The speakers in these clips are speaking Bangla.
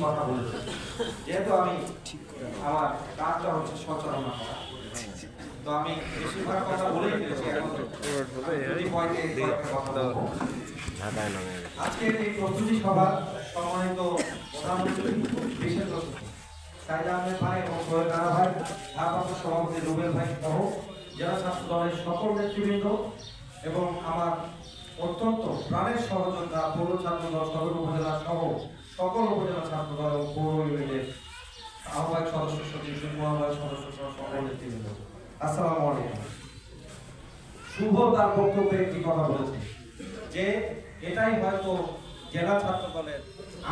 কথা যেহেতু আমি আমার কাজটা হচ্ছে সচেতনতা করা তো আমি বেশিরভাগ কথা বলেই ফেলেছি আজকের এই প্রস্তুতি সভা সম্মানিত প্রধানমন্ত্রী সাইদা ভাই এবং সভাপতি রুবেল ভাই সহ জেলা ছাত্র দলের সকল নেতৃবৃন্দ এবং আমার অত্যন্ত প্রাণের সহযোগিতা পৌর ছাত্র দল সদর উপজেলা সহ সকল উপজেলা ছাত্র দল ও পৌর ইউনিটের আহ্বায়ক সদস্য সচিব, যুগ্ম আহ্বায়ক সদস্য সহ সকল নেতৃবৃন্দ। আসসালামু আলাইকুম। শুভ তার বক্তব্যে একটি কথা বলেছে, যে এটাই হয়তো জেলা ছাত্র দলের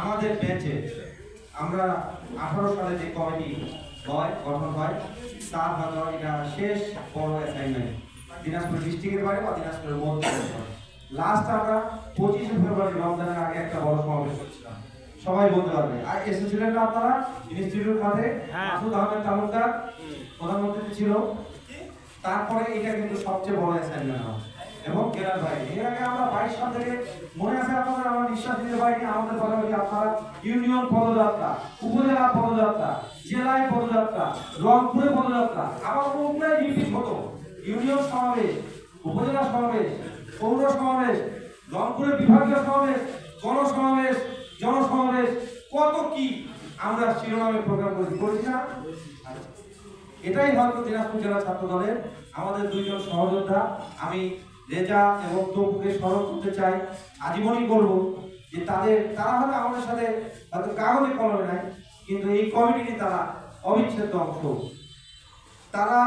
আমাদের ব্যাচে আমরা আঠারো সালে যে কমিটি হয়, গঠন হয়, তার হয়তো এটা শেষ বড় অ্যাসাইনমেন্ট দিনাজপুর ডিস্ট্রিক্টের বাইরে বা দিনাজপুরের মধ্যে লাস্ট আমরা পঁচিশে ফেব্রুয়ারি রমজানের আগে একটা বড় সমাবেশ করছিলাম। সবাই বলতে পারবে। আর এসেছিলেন না আপনারা? ইনস্টিটিউট খাতে মাসুদ আহমেদ তালুকদার প্রধানমন্ত্রী ছিল। তারপরে এটা কিন্তু সবচেয়ে বড় অ্যাসাইনমেন্ট হয় এবং কেরার ভাই। এর আগে আমরা বাইশ সাল থেকে মনে আছে আপনাদের? আমরা নিঃশ্বাস নিতে পারিনি। আমাদের কথা বলি আপনারা ইউনিয়ন পদযাত্রা উপজেলা পদযাত্রা জেলায় পদযাত্রা রংপুরে পদযাত্রা আবার কোনটাই রিপিট হতো ইউনিয়ন সমাবেশ উপজেলা সমাবেশ পৌর সমাবেশ রংপুরের বিভাগীয় সমাবেশ গণসমাবেশ জনসমাবেশ, কত কি আমরা শিরোনামে প্রোগ্রাম করেছি করেছি না? এটাই হয়তো দিনাজপুর জেলা ছাত্র দলের আমাদের দুইজন সহযোদ্ধা। আমি রেজা এবং তপুকে স্মরণ করতে চাই। আজীবনই করব যে তাদের তারা হয়তো আমাদের সাথে হয়তো কাগজে কলমে নাই, কিন্তু এই কমিটিরই তারা অবিচ্ছেদ্য অংশ। তারা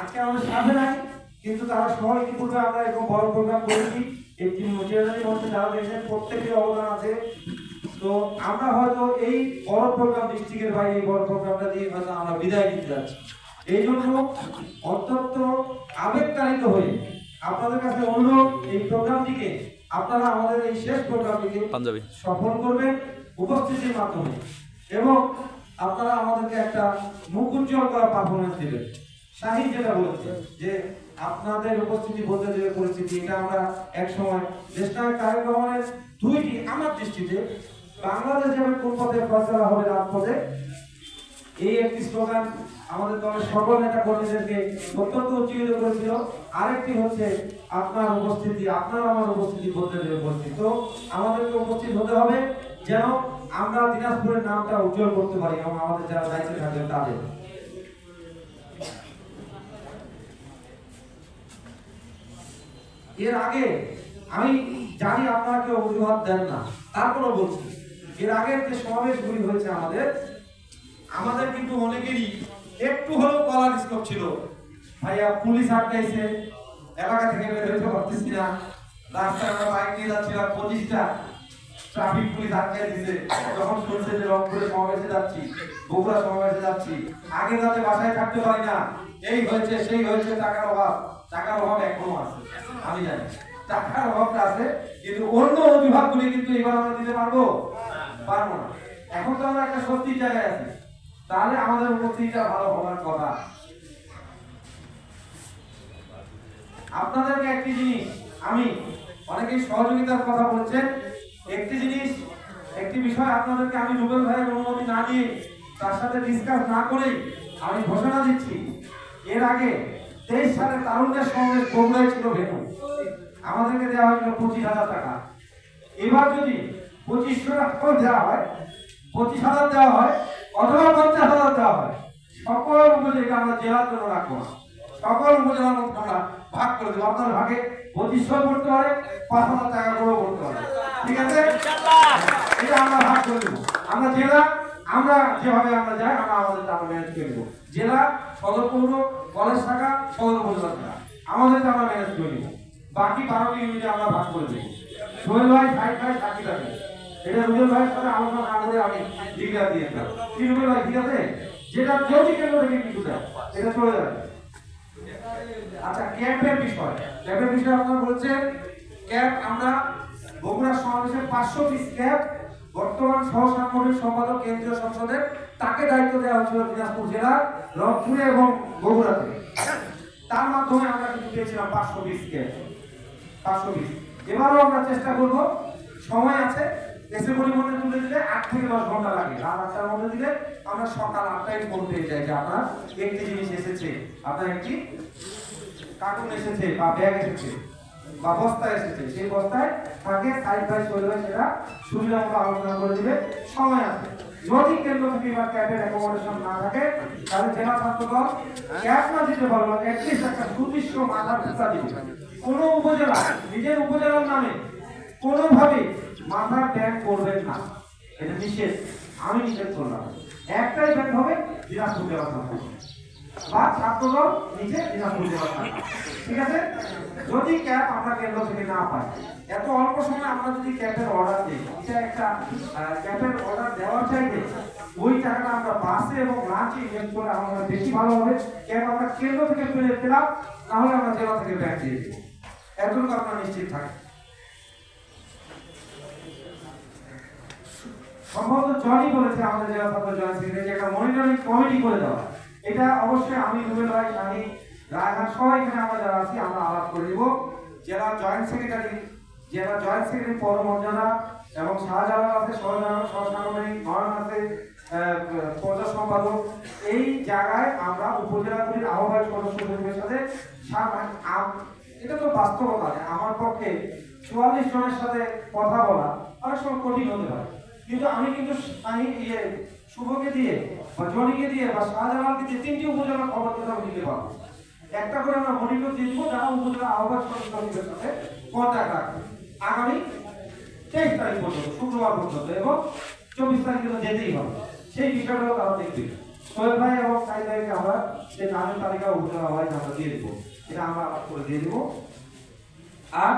আজকে আমাদের সাথে নাই। কিন্তু তারা সহ ইতিপূর্বে আমরা এরকম বড় প্রোগ্রাম করেছি? একটি মুজিয়াদারি মধ্যে যারা দেখেছেন প্রত্যেকের অবদান আছে। তো আমরা হয়তো এই বড় প্রোগ্রাম ডিস্ট্রিক্টের বাইরে এই বড় প্রোগ্রামটা দিয়ে হয়তো আমরা বিদায় নিতে যাচ্ছি। এই জন্য অত্যন্ত আবেগতাড়িত হয়ে আপনাদের কাছে অনুরোধ এই প্রোগ্রামটিকে আপনারা আমাদের এই শেষ প্রোগ্রামটিকে সফল করবেন উপস্থিতির মাধ্যমে এবং আপনারা আমাদেরকে একটা মুখ উজ্জ্বল করা পারফরমেন্স দিবেন। শাহিদ যেটা বলেছে যে আপনাদের উপস্থিতি বলতে যে পরিস্থিতি এটা আমরা এক সময় দেশনায়ক তারেক রহমানের দুইটি আমার দৃষ্টিতে বাংলাদেশ যাবে কোন পথে ফসলা হবে রাজপথে এই একটি স্লোগান আমাদের দলের সকল নেতা কর্মীদেরকে অত্যন্ত উজ্জীবিত করেছিল। আরেকটি হচ্ছে আপনার উপস্থিতি, আপনার আমার উপস্থিতি বলতে দেবে উপস্থিত। তো আমাদেরকে উপস্থিত হতে হবে যেন আমরা দিনাজপুরের নামটা উজ্জ্বল করতে পারি এবং আমাদের যারা দায়িত্বে থাকবেন তাদের। এর আগে আমি জানি আপনারা কেউ অজুহাত দেন না, তারপরও বলছি। এর আগের যে সমাবেশগুলি হয়েছে আমাদের। আমাদের কিন্তু অনেকেরই একটু হলেও কলার স্কোপ ছিল। ভাইয়া পুলিশ আটকাইছে, এলাকা থেকে বের হইতে পারতেছি না। রাস্তায় আমরা বাইক নিয়ে যাচ্ছিলাম, পঁচিশটা ট্রাফিক পুলিশ আটকাই দিছে। যখন শুনছে যে রংপুরে সমাবেশে যাচ্ছি, বগুড়া সমাবেশে যাচ্ছি আগে যাতে বাসায় থাকতে পারি না। এই হয়েছে, সেই হয়েছে, টাকার অভাব। টাকার অভাব এখনও আছে, আমি জানি। টাকার অভাবটা আছে, কিন্তু অন্য বিভাগগুলি কিন্তু এবার আমরা দিতে পারব? পারব না। এখন তো আমরা একটা সত্যির জায়গায় আছি। তাহলে আমাদের উপস্থিতিটা ভালো হওয়ার কথা। আপনাদেরকে একটি জিনিস, আমি, অনেকেই সহযোগিতার কথা বলছেন। একটি জিনিস, একটি বিষয় আপনাদেরকে আমি রুবেল ভাইয়ের অনুমতি না দিয়ে তার সাথে ডিসকাস না করেই আমি ঘোষণা দিচ্ছি। এর আগে তেইশ সালে তারুণ্যের সমাবেশ বগুড়ায় ছিল ভেনু আমাদেরকে দেওয়া হয়েছিল পঁচিশ হাজার টাকা। এবার যদি পঁচিশশো টাকা দেওয়া হয়, পঁচিশ হাজার দেওয়া হয়, অথবা পঞ্চাশ হাজার দেওয়া হয়, সকল উপজেলা আমরা জেলার জন্য রাখব না। সকল উপজেলার মধ্যে আমরা ভাগ করে দেবো। আপনার ভাগে পঁচিশশো পড়তে পারে, পাঁচ হাজার টাকা করেও পড়তে পারে। ঠিক আছে? এটা আমরা ভাগ করে দেবো। আমরা জেলা আমরা যেভাবে আমরা যাই, আমরা আমাদের আমরা ম্যানেজ করে দেবো জেলা, সদর পৌর, কলেজ শাখা, সদর উপজেলা শাখা। আমাদেরটা আমরা ম্যানেজ করে বাকি বারোটি ইউনিটে আমরা ভাগ করে দেবো সোহেল ভাই সাইড ভাই সাক্ষী থাকে এটা রুবেল ভাইয়ের সাথে আলোচনা না করে আমি ডিগ্রা দিয়ে দিলাম। কি রুবেল ভাই, ঠিক আছে? যেটা যদি কেন্দ্র থেকে কিছু দেয়, এটা চলে যাবে। আচ্ছা ক্যাম্পের বিষয়। ক্যাম্পের বিষয় আপনারা বলছেন, ক্যাম্প আমরা বগুড়া সমাবেশের পাঁচশো পিস ক্যাম্প বর্তমান সহ সাংগঠনিক সম্পাদক কেন্দ্রীয় সংসদের তাকে দায়িত্ব দেওয়া হয়েছিল দিনাজপুর জেলার রংপুরে এবং বগুড়াতে। তার মাধ্যমে আমরা কিন্তু পেয়েছিলাম পাঁচশো ক্যাম্প পাঁচশো বিশ। এবারও আমরা চেষ্টা করব। সময় আছে। এসে পরিবহনে তুলে দিলে আট থেকে দশ ঘণ্টা লাগে। রাত আটটার মধ্যে দিলে আমরা সকাল আটটায় ফোন পেয়ে যাই যে আপনার একটি জিনিস এসেছে। আপনার একটি কার্টুন এসেছে বা ব্যাগ এসেছে। বা বস্তা এসেছে। সেই বস্তায় থাকে সাইড বাই চলবে সেটা সুবিধা মতো আলোচনা করে দিবে। সময় আছে। যদি কেন্দ্র থেকে বা ক্যাবের অ্যাকোমোডেশন না থাকে, তাহলে জেলা ছাত্র দল ক্যাব না দিতে পারল অ্যাটলিস্ট একটা সুদৃশ্য মাথার ভুতা দিবে। কোনো উপজেলা, নিজের উপজেলার নামে কোনোভাবে মাথার ব্যাগ করবেন না। এটা নিষেধ। আমি নিষেধ করলাম। একটাই ব্যাগ হবে দিনাজপুর জেলা ছাত্র। বা ছাত্রদল নিজে জেলা ছাত্র। ঠিক আছে? যদি ক্যাব আমরা কেন্দ্র থেকে না পাই এত অল্প সময় আমরা যদি ক্যাবের অর্ডার দিই এটা একটা আহ, ক্যাবের অর্ডার দেওয়ার চাইতে ওই টাকাটা আমরা বাসে এবং লাঞ্চে ইনভেস্ট করলে আমাদের বেশি ভালো হবে। ক্যাব আমরা কেন্দ্র থেকে পেলে পেলাম তাহলে আমরা জেলা থেকে ব্যাগ দিয়ে দেবো। এতটুকু আপনারা নিশ্চিত থাকেন। সম্ভবত জনি বলেছে আমাদের জেলা ছাত্র জয়েন্ট সেক্রেটারি একটা মনিটরিং কমিটি করে দেওয়া? এটা অবশ্যই আমি রুবেল ভাই আমি রায়হান, সবাই এখানে আমরা যারা আছি, আমরা আলাপ করে দিব জেলা জয়েন্ট সেক্রেটারি, জেলা জয়েন্ট সেক্রেটারি পরমর্যাদা এবং শাহজালাল আছে সহসাংগঠনিক নয়ন আছে প্রজা সম্পাদক। এই জায়গায় আমরা উপজেলাগুলির আহ্বায়ক সদস্যদের সাথে এটা তো বাস্তবতা আমার পক্ষে চুয়াল্লিশ জনের সাথে কথা বলা অনেক সময় কঠিন হতে পারে। কিন্তু আমি কিন্তু আমি ইয়ে শুভকে দিয়ে বা জনিকে দিয়ে বা শাহজালালকে দিয়ে তিনটি উপজেলার খবর কিন্তু আমি দিতে পারব। একটা করে আমরা মনিটর দিয়ে দিব, যারা উপজেলা আহ্বায়ক সদস্যদের সাথে কন্ট্যাক্ট রাখবে আগামী তেইশ তারিখ পর্যন্ত, শুক্রবার পর্যন্ত এবং চব্বিশ তারিখে তো যেতেই হবে। সেই বিষয়টাও তারা দেখবে। সোহেল ভাই এবং সাইদ ভাইকে আমরা সেই নামের তালিকা উপজেলা ওয়াইজ আমরা দিয়ে দেবো। এটা আমরা আলাপ করে দিয়ে দেবো। আর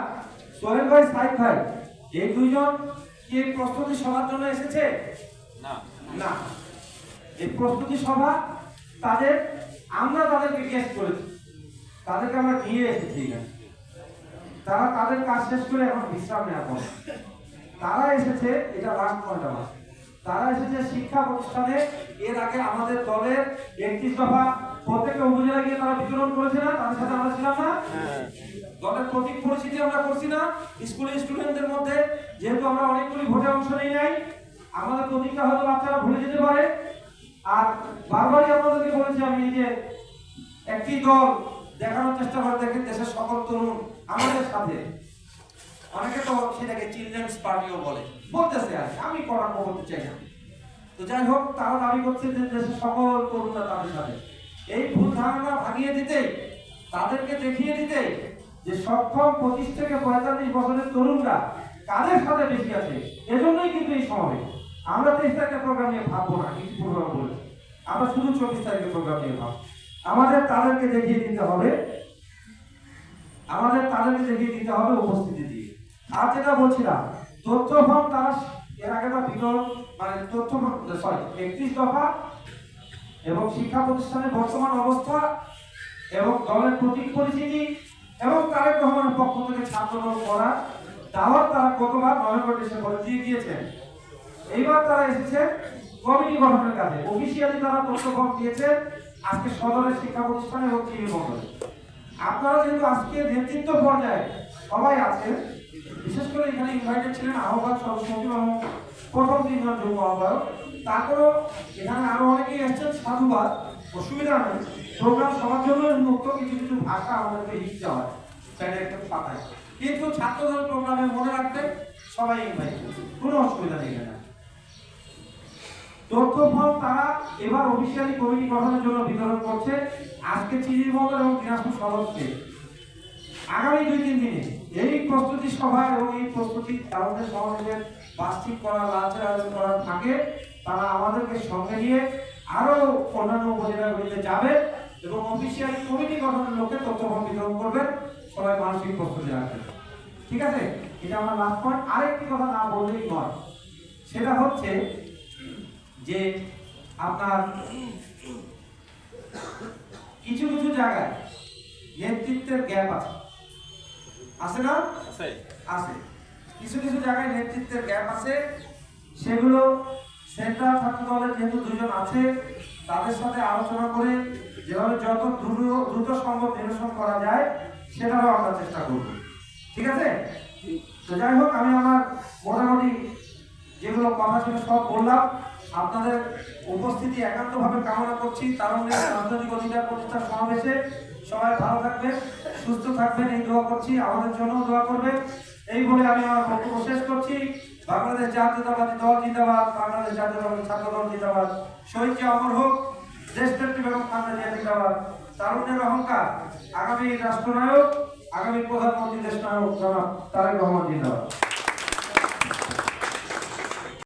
সোহেল ভাই, সাইদ ভাই, এই দুইজন কি প্রস্তুতি সবার জন্য এসেছে? না। না এই প্রস্তুতি সভা তাদের আমরা তাদেরকে গেস্ট করেছি। তাদেরকে আমরা নিয়ে এসেছি তারা তাদের কাজ শেষ করে এখন বিশ্রাম নেওয়ার পর তারা এসেছে এটা লাস্ট পয়েন্ট আমার। তারা এসেছে শিক্ষা প্রতিষ্ঠানে এর আগে আমাদের দলের একত্রিশ দফা প্রত্যেকটা উপজেলা গিয়ে তারা বিতরণ করেছে না তাদের সাথে আমরা ছিলাম না। দলের প্রতীক পরিচিতি আমরা করছি না স্কুলের স্টুডেন্টদের মধ্যে যেহেতু আমরা অনেকগুলি ভোটে অংশ নেই নাই আমাদের প্রতীকটা হয়তো বাচ্চারা ভুলে যেতে পারে। আর বারবারই আপনাদেরকে বলেছি আমি যে একটি দল দেখানোর চেষ্টা করে দেখেন দেশের সকল তরুণ আমাদের সাথে। অনেকে তো সেটাকে চিলড্রেন্স পার্টিও বলে। বলতেছে আর আমি কটাক্ষ করতে চাই না। তো যাই হোক, তারা দাবি করছে যে দেশের সকল তরুণরা তাদের সাথে। এই ভুল ধারণা ভাঙিয়ে দিতে তাদেরকে দেখিয়ে দিতে যে সক্ষম পঁচিশ থেকে পঁয়তাল্লিশ বছরের তরুণরা কাদের সাথে বেশি আছে, এজন্যই কিন্তু এই সমাবেশ আমরা তেইশ তারিখের প্রোগ্রাম নিয়ে ভাববো না, কিছু প্রোগ্রাম বলেছি আমরা শুধু চব্বিশ তারিখের প্রোগ্রাম নিয়ে ভাববো। আমাদের তাদেরকে দেখিয়ে দিতে হবে, আমাদের তাদেরকে দেখিয়ে দিতে হবে উপস্থিতি দিয়ে। আর যেটা বলছিলাম, তথ্য ফর্ম তারা এর আগে তো বিতরণ মানে তথ্য সরি একত্রিশ দফা এবং শিক্ষা প্রতিষ্ঠানের বর্তমান অবস্থা এবং দলের প্রতীক পরিচিতি এবং তারেক রহমানের পক্ষ থেকে ছাত্রদল করা দাওয়াত তারা গতবার নভেম্বর ডিসেম্বরে দিয়ে দিয়েছেন। এইবার তারা এসেছে কমিটি গঠনের কাজে। অফিসিয়ালি তারা তথ্য ফর্ম দিয়েছে আজকে সদরের শিক্ষা প্রতিষ্ঠানে এবং চিনি মন্ডলে আপনারা যেহেতু আজকে নেতৃত্ব পর্যায়ে সবাই আছেন, বিশেষ করে এখানে ইনভাইটেড ছিলেন আহ্বায়ক সদস্য এবং প্রথম তিনজন যুব আহ্বায়ক। তারপরেও এখানে আরও অনেকেই এসেছেন, সাধুবাদ, অসুবিধা নেই। প্রোগ্রাম সবার জন্য মুক্ত কিছু কিছু ভাষা আমাদেরকে লিখতে হয় স্যারের একটা পাতায়। কিন্তু ছাত্রদের প্রোগ্রামে মনে রাখতে সবাই ইনভাইট কোনো অসুবিধা নেই তথ্য ফর্ম তারা এবার অফিসিয়ালি কমিটি গঠনের জন্য বিতরণ করছে। আজকে চিনিরবন্দর এবং দিনাজপুর সদরকে। আগামী দুই তিন দিনে এই প্রস্তুতি সভা এবং এই প্রস্তুতি তাদের সমাবেশের বার্ষিক করা লাঞ্চের আয়োজন করার থাকে তারা আমাদেরকে সঙ্গে নিয়ে আরও অন্যান্য উপজেলাগুলিতে যাবে এবং অফিসিয়ালি কমিটি গঠনের লোকে তথ্য বিতরণ করবেন। সবাই মানসিক প্রস্তুতি রাখবেন। ঠিক আছে? এটা আমার লাস্ট পয়েন্ট আরেকটি কথা না বললেই নয়। সেটা হচ্ছে যে আপনার কিছু কিছু জায়গায় নেতৃত্বের গ্যাপ আছে। আছে না? আছে। কিছু কিছু জায়গায় নেতৃত্বের গ্যাপ আছে। সেগুলো সেন্ট্রাল ছাত্র দলের যেহেতু দুজন আছে তাদের সাথে আলোচনা করে যেভাবে যত দ্রুত দ্রুত সম্ভব নিরসন করা যায় সেটারও আমরা চেষ্টা করব। ঠিক আছে? তো যাই হোক আমি আমার মোটামুটি যেগুলো কথা ছিল সব বললাম। আপনাদের উপস্থিতি একান্তভাবে কামনা করছি। তারুণ্যের রাজনৈতিক অধিকার প্রতিষ্ঠা সমাবেশে সবাই ভালো থাকবেন, সুস্থ থাকবেন, এই দোয়া করছি, আমাদের জন্য দোয়া করবেন। এই বলে আমি আমার বক্তব্য শেষ করছি। বাংলাদেশ জাতীয়তাবাদী দল জিন্দাবাদ, বাংলাদেশ জাতীয়তাবাদী ছাত্র দল জিন্দাবাদ শহীদকে অমর হোক দেশনেত্রী বেগম খালেদা জিয়া জিন্দাবাদ। তারুণ্যের অহংকার, আগামী রাষ্ট্রনায়ক, আগামী প্রধানমন্ত্রী দেশ নায়ক জনাব তারেক রহমান জিন্দাবাদ।